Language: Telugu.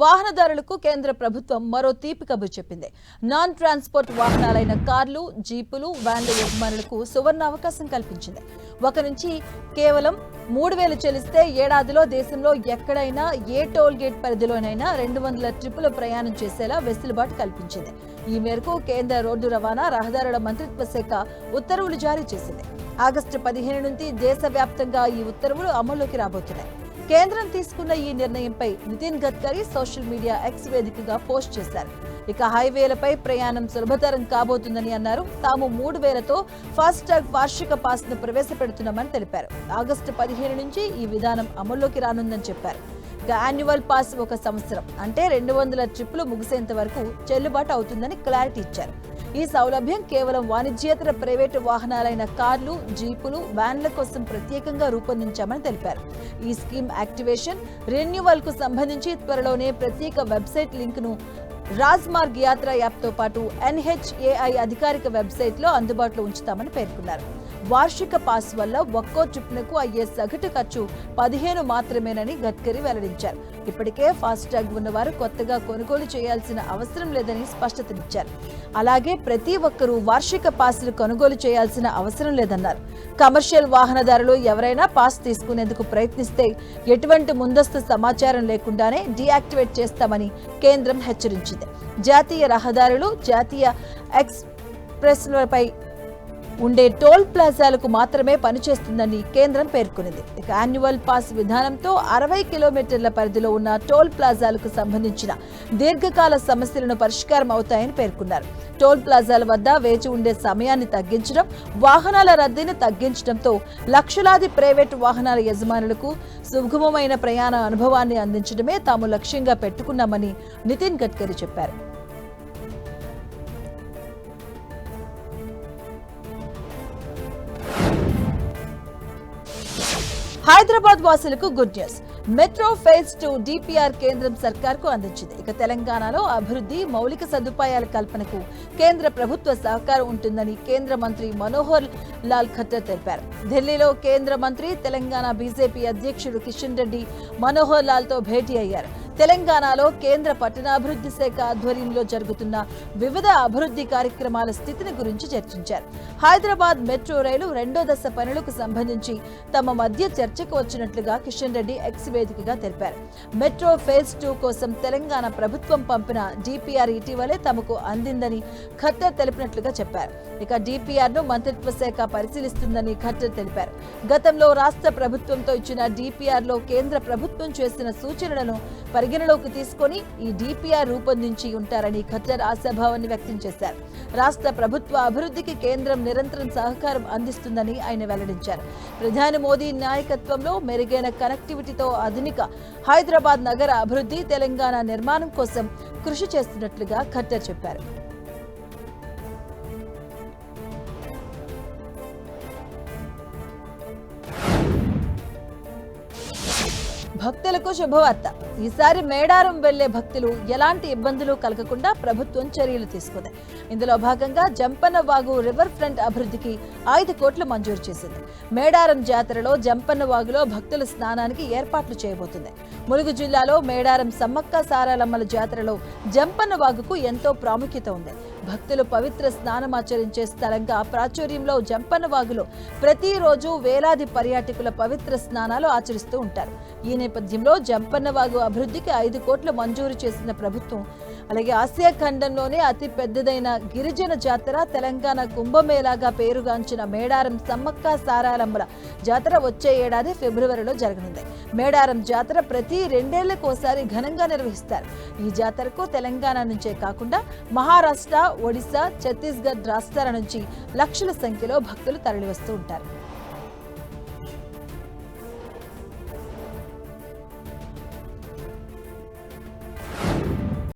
వాహనదారులకు కేంద్ర ప్రభుత్వం మరో తీపి కబురు చెప్పింది. నాన్ ట్రాన్స్పోర్ట్ వాహనాలైన కార్లు జీపులు వ్యాన్ల యజమానులకు సువర్ణ అవకాశం కల్పించింది. ఒక నుంచి కేవలం మూడు వేలు చెల్లిస్తే ఏడాదిలో దేశంలో ఎక్కడైనా ఏ టోల్ గేట్ పరిధిలోనైనా రెండు వందల ట్రిప్పులు ప్రయాణం చేసేలా వెసులుబాటు కల్పించింది. ఈ మేరకు కేంద్ర రోడ్డు రవాణా రహదారుల మంత్రిత్వ శాఖ ఉత్తర్వులు జారీ చేసింది. ఆగస్టు పదిహేను నుంచి దేశవ్యాప్తంగా ఈ ఉత్తర్వులు అమల్లోకి రాబోతున్నాయి. కేంద్రం తీసుకున్న ఈ నిర్ణయంపై Nitin Gadkari social media X వేదికగా పోస్ట్ చేశారు. ఇక హైవేలపై ప్రయాణం సులభతరం కాబోతుందని అన్నారు. తాము మూడు వేలతో ఫాస్టాగ్ వార్షిక పాస్ను ప్రవేశపెడుతున్నామని తెలిపారు. ఆగస్టు పదిహేను నుంచి ఈ విధానం అమల్లోకి రానుందని చెప్పారు. ఇక యాన్యువల్ పాస్ ఒక సంవత్సరం అంటే రెండు వందల ట్రిప్పులు ముగిసేంత వరకు చెల్లుబాటు అవుతుందని క్లారిటీ ఇచ్చారు. ఈ సౌలభ్యం కేవలం వాణిజ్యేతర ప్రైవేటు వాహనాలైన కార్లు జీపులు వ్యాన్ల కోసం ప్రత్యేకంగా రూపొందించామని తెలిపారు. ఈ స్కీమ్ యాక్టివేషన్ రెన్యువల్కు సంబంధించి త్వరలోనే ప్రత్యేక వెబ్సైట్ లింక్ను రాజ్మార్గ్ యాత్ర యాప్తో పాటు ఎన్హెచ్ఏఐ అధికారిక వెబ్సైట్లో అందుబాటులో ఉంచుతామని పేర్కొన్నారు. వార్షిక పాస్ వల్ల ఒక్కో ట్రిప్నకు అయ్యే సగటు ఖర్చు పదిహేను మాత్రమేనని గడ్కరీ వెల్లడించారు. ఇప్పటికే ఫాస్టాగ్ ఉన్నవారు కొత్తగా కొనుగోలు చేయాల్సిన అవసరం లేదని స్పష్టతనిచ్చారు. అలాగే ప్రతి ఒక్కరూ వార్షిక పాస్లు కొనుగోలు చేయాల్సిన అవసరం లేదన్నారు. కమర్షియల్ వాహనదారులు ఎవరైనా పాస్ తీసుకునేందుకు ప్రయత్నిస్తే ఎటువంటి ముందస్తు సమాచారం లేకుండానే డీయాక్టివేట్ చేస్తామని కేంద్రం హెచ్చరించింది. జాతీయ రహదారులు జాతీయ ఎక్స్ప్రెస్లపై ఉండే టోల్ ప్లాజాలకు మాత్రమే పనిచేస్తుందని కేంద్రం పేర్కొంది ఇక యాన్యువల్ పాస్ విధానంతో అరవై కిలోమీటర్ల పరిధిలో ఉన్న టోల్ ప్లాజాలకు సంబంధించిన దీర్ఘకాల సమస్యలను పరిష్కారం అవుతాయని పేర్కొన్నారు. టోల్ ప్లాజాల వద్ద వేచి ఉండే సమయాన్ని తగ్గించడం వాహనాల రద్దీని తగ్గించడంతో లక్షలాది ప్రైవేటు వాహనాల యజమానులకు సుగమమైన ప్రయాణ అనుభవాన్ని అందించడమే తాము లక్ష్యంగా పెట్టుకున్నామని నితిన్ గడ్కరీ చెప్పారు. హైదరాబాద్ వాసులకు good news metro phase two DPR కేంద్రం సర్కార్కు అందించింది. ఇక తెలంగాణలో అభివృద్ధి మౌలిక సదుపాయాల కల్పనకు కేంద్ర ప్రభుత్వ సహకారం ఉంటుందని కేంద్ర మంత్రి మనోహర్ లాల్ ఖట్టర్ తెలిపారు. ఢిల్లీలో కేంద్ర మంత్రి తెలంగాణ బీజేపీ అధ్యక్షుడు కిషన్ రెడ్డి మనోహర్ లాల్తో భేటీ అయ్యారు. తెలంగాణలో కేంద్ర పట్టణాభివృద్ధి శాఖ ఆధ్వర్యంలో జరుగుతున్న వివిధ అభివృద్ధి కార్యక్రమాల స్థితిని గురించి చర్చించారు. హైదరాబాద్ మెట్రో రైలు రెండో దశ పనులకు సంబంధించి తమ మధ్య చర్చకు వచ్చినట్లుగా కిషన్ రెడ్డి ఎక్స్ వేదికగా తెలిపారు. మెట్రో ఫేజ్ టూ కోసం తెలంగాణ ప్రభుత్వం పంపిన డిపిఆర్ ఇటీవలే తమకు అందిందని ఖట్టర్ తెలిపినట్లుగా చెప్పారు. ఇక డిపిఆర్ను మంత్రిత్వ శాఖ పరిశీలిస్తుందని ఖట్టర్ తెలిపారు. గతంలో రాష్ట్ర ప్రభుత్వంతో ఇచ్చిన డిపిఆర్లో కేంద్ర ప్రభుత్వం చేసిన సూచనలను పరిగణలోకి తీసుకొని ఈ డిపిఆర్ రూపొందించి ఉంటారని ఖట్టర్ ఆశాభావాన్ని వ్యక్తం చేశారు. రాష్ట్ర ప్రభుత్వ అభివృద్ధికి కేంద్రం నిరంతరం సహకారం అందిస్తుందని ఆయన వెల్లడించారు. ప్రధాని మోదీ నాయకత్వంలో మెరుగైన కనెక్టివిటీతో ఆధునిక హైదరాబాద్ నగర అభివృద్ధి తెలంగాణ నిర్మాణం కోసం కృషి చేస్తున్నట్లుగా ఖట్టర్ చెప్పారు. భక్తులకు శుభవార్త. ఈసారి మేడారం వెళ్ళే భక్తులు ఎలాంటి ఇబ్బందులు కలగకుండా ప్రభుత్వం చర్యలు తీసుకుంది. ఇందులో భాగంగా జంపన్నవాగు రివర్ ఫ్రంట్ అభివృద్ధికి ఐదు కోట్లు మంజూరు చేసింది. మేడారం జాతరలో జంపన్న వాగులో భక్తుల స్నానానికి ఏర్పాట్లు చేయబోతుంది. ములుగు జిల్లాలో మేడారం సమ్మక్క సారాలమ్మల జాతరలో జంపన్న వాగుకు ఎంతో ప్రాముఖ్యత ఉంది. భక్తులు పవిత్ర స్నానమాచరించే స్థలంగా ప్రాచుర్యంలో జంపన్న వాగులో ప్రతిరోజు వేలాది పర్యాటకుల పవిత్ర స్నానాలు ఆచరిస్తూ ఉంటారు. ఈ నేపథ్యంలో జంపన్న వాగు అభివృద్ధికి ఐదు కోట్లు మంజూరు చేసిన ప్రభుత్వం అలాగే ఆసియా ఖండంలోనే అతి పెద్దదైన గిరిజన జాతర తెలంగాణ కుంభమేళాగా పేరుగాంచిన మేడారం సమ్మక్క సారాలమ్మల జాతర వచ్చే ఏడాది ఫిబ్రవరిలో జరగనుంది. మేడారం జాతర ప్రతి రెండేళ్ళకోసారి ఘనంగా నిర్వహిస్తారు. ఈ జాతరకు తెలంగాణ నుంచే కాకుండా మహారాష్ట్ర ఒడిశా ఛత్తీస్గఢ్ రాష్ట్రాల నుంచి లక్షల సంఖ్యలో భక్తులు తరలివస్తూ ఉంటారు.